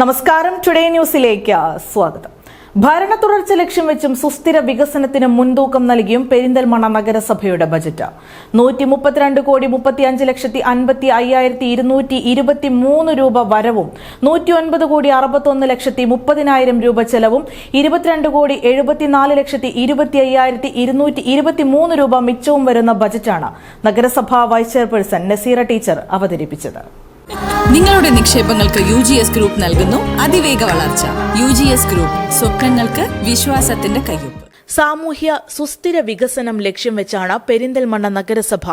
നമസ്കാരം. ടുഡേ ന്യൂസിലേക്ക് സ്വാഗതം. ഭരണ തുടർച്ച ലക്ഷ്യം വെച്ചും സുസ്ഥിര വികസനത്തിന് മുൻതൂക്കം നൽകിയും പെരിന്തൽമണ്ണ നഗരസഭയുടെ ബജറ്റ്. നൂറ്റി മുപ്പത്തിരണ്ട് കോടി മുപ്പത്തിയഞ്ച് ലക്ഷത്തി അൻപത്തി അയ്യായിരത്തി ഇരുന്നൂറ്റി ഇരുപത്തി മൂന്ന് രൂപ വരവും നൂറ്റി ഒൻപത് കോടി അറുപത്തൊന്ന് ലക്ഷത്തി മുപ്പതിനായിരം രൂപ ചെലവും ഇരുപത്തിരണ്ട് കോടി എഴുപത്തിനാല് ലക്ഷത്തി ഇരുപത്തി അയ്യായിരത്തി ഇരുന്നൂറ്റി ഇരുപത്തി മൂന്ന് രൂപ മിച്ചവും വരുന്ന ബജറ്റാണ് നഗരസഭാ വൈസ് ചെയർപേഴ്സൺ നസീറ ടീച്ചർ അവതരിപ്പിച്ചത്. നിങ്ങളുടെ നിക്ഷേപങ്ങൾക്ക് യു ജി എസ് ഗ്രൂപ്പ് നൽകുന്നു. അതിവേഗ വളർച്ച. യു ജി എസ് ഗ്രൂപ്പ് സ്വപ്നങ്ങൾക്ക് വിശ്വാസത്തിന്റെ കയ്യൊപ്പ്. സാമൂഹ്യ സുസ്ഥിര വികസനം ലക്ഷ്യം വെച്ചാണ് പെരിന്തൽമണ്ണ നഗരസഭ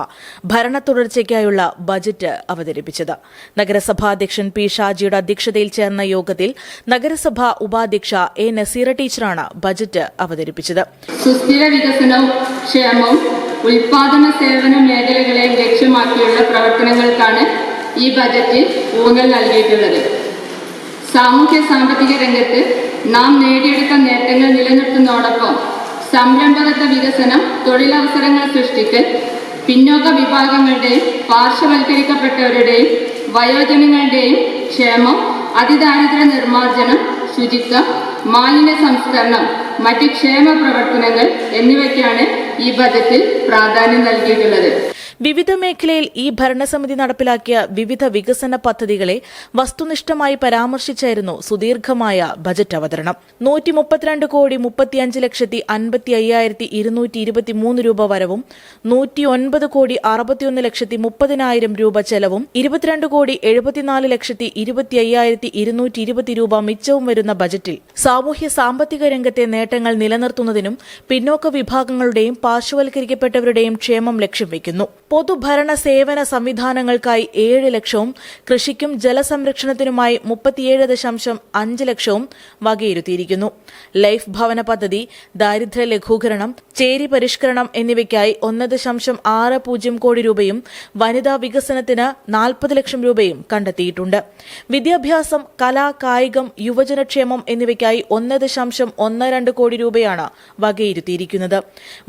ഭരണ തുടർച്ചയ്ക്കായുള്ള ബജറ്റ് അവതരിപ്പിച്ചത്. നഗരസഭാ അധ്യക്ഷൻ പി ഷാജിയുടെ അധ്യക്ഷതയിൽ ചേർന്ന യോഗത്തിൽ നഗരസഭാ ഉപാധ്യക്ഷ എ നസീറ ടീച്ചറാണ് ബജറ്റ് അവതരിപ്പിച്ചത്. സുസ്ഥിര വികസനവും ക്ഷേമവും ഉൽപാദന സേവന മേഖലകളെ ലക്ഷ്യമാക്കിയുള്ള പ്രവർത്തനങ്ങൾക്കാണ് ഈ ബജറ്റിൽ ഊന്നൽ നൽകിയിട്ടുള്ളത്. സാമൂഹ്യ സാമ്പത്തിക രംഗത്ത് നാം നേടിയെടുത്ത നേട്ടങ്ങൾ നിലനിർത്തുന്നതോടൊപ്പം സംരംഭകത്വ വികസനം തൊഴിലവസരങ്ങൾ സൃഷ്ടിക്കൽ പിന്നോക്ക വിഭാഗങ്ങളുടെയും പാർശ്വവൽക്കരിക്കപ്പെട്ടവരുടെയും വയോജനങ്ങളുടെയും ക്ഷേമം അതിദാരിദ്ര്യ നിർമ്മാർജനം ശുചിത്വം മാലിന്യ സംസ്കരണം മറ്റ് ക്ഷേമ പ്രവർത്തനങ്ങൾ എന്നിവയ്ക്കാണ് ഈ ബജറ്റിൽ പ്രാധാന്യം നൽകിയിട്ടുള്ളത്. വിവിധ മേഖലയിൽ ഈ ഭരണസമിതി നടപ്പിലാക്കിയ വിവിധ വികസന പദ്ധതികളെ വസ്തുനിഷ്ഠമായി പരാമർശിച്ചായിരുന്നു സുദീർഘമായ ബജറ്റ് അവതരണം. നൂറ്റി മുപ്പത്തിരണ്ട് കോടി മുപ്പത്തിയഞ്ച് ലക്ഷത്തി അൻപത്തി അയ്യായിരത്തി ഇരുന്നൂറ്റി ഇരുപത്തിമൂന്ന് രൂപ വരവും നൂറ്റി ഒൻപത് കോടി അറുപത്തിയൊന്ന് ലക്ഷത്തി മുപ്പതിനായിരം രൂപ ചെലവും ഇരുപത്തിരണ്ട് കോടി എഴുപത്തിനാല് ലക്ഷത്തി ഇരുപത്തി അയ്യായിരത്തി ഇരുന്നൂറ്റി ഇരുപത്തി രൂപ മിച്ചവും വരുന്ന ബജറ്റിൽ സാമൂഹ്യ സാമ്പത്തിക രംഗത്തെ നേട്ടങ്ങൾ നിലനിർത്തുന്നതിനും പിന്നോക്ക വിഭാഗങ്ങളുടെയും പാർശ്വവൽക്കരിക്കപ്പെട്ടവരുടെയും ക്ഷേമം ലക്ഷ്യം വയ്ക്കുന്നു പൊതുഭരണ സേവന സംവിധാനങ്ങൾക്കായി ഏഴ് ലക്ഷവും കൃഷിക്കും ജലസംരക്ഷണത്തിനുമായി മുപ്പത്തിയേഴ് ദശാംശം അഞ്ച് ലക്ഷവും വകയിരുത്തിയിരിക്കുന്നു. ലൈഫ് ഭവന പദ്ധതി ദാരിദ്ര്യ ലഘൂകരണം ചേരി പരിഷ്കരണം എന്നിവയ്ക്കായി ഒന്ന് ദശാംശം ആറ് പൂജ്യം കോടി രൂപയും വനിതാ വികസനത്തിന് നാൽപ്പത് ലക്ഷം രൂപയും കണ്ടെത്തിയിട്ടുണ്ട്. വിദ്യാഭ്യാസം കല കായികം യുവജനക്ഷേമം എന്നിവയ്ക്കായി ഒന്ന് ദശാംശം ഒന്ന് രണ്ട് കോടി രൂപയാണ് വകയിരുത്തിയിരിക്കുന്നത്.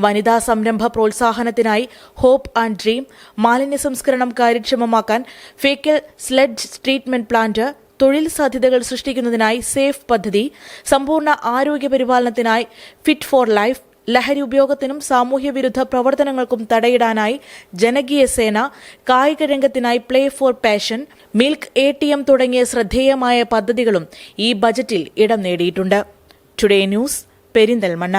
വനിതാ സംരംഭ പ്രോത്സാഹനത്തിനായി ഹോപ്പ് ആൻഡ് ഡ്രീം മാലിന്യ സംസ്കരണം കാര്യക്ഷമമാക്കാൻ ഫേക്കൽ സ്ലഡ്ജ് ട്രീറ്റ്മെന്റ് പ്ലാന്റ് തൊഴിൽ സാധ്യതകൾ സൃഷ്ടിക്കുന്നതിനായി സേഫ് പദ്ധതി സമ്പൂർണ ആരോഗ്യ പരിപാലനത്തിനായി ഫിറ്റ് ഫോർ ലൈഫ് ലഹരി ഉപയോഗത്തിനും സാമൂഹ്യ വിരുദ്ധ പ്രവർത്തനങ്ങൾക്കും തടയിടാനായി ജനകീയ സേന കായിക രംഗത്തിനായി play for passion milk A T M തുടങ്ങിയ ശ്രദ്ധേയമായ പദ്ധതികളും ഈ ബജറ്റിൽ ഇടം നേടിയിട്ടുണ്ട്. Today news Perinthalmanna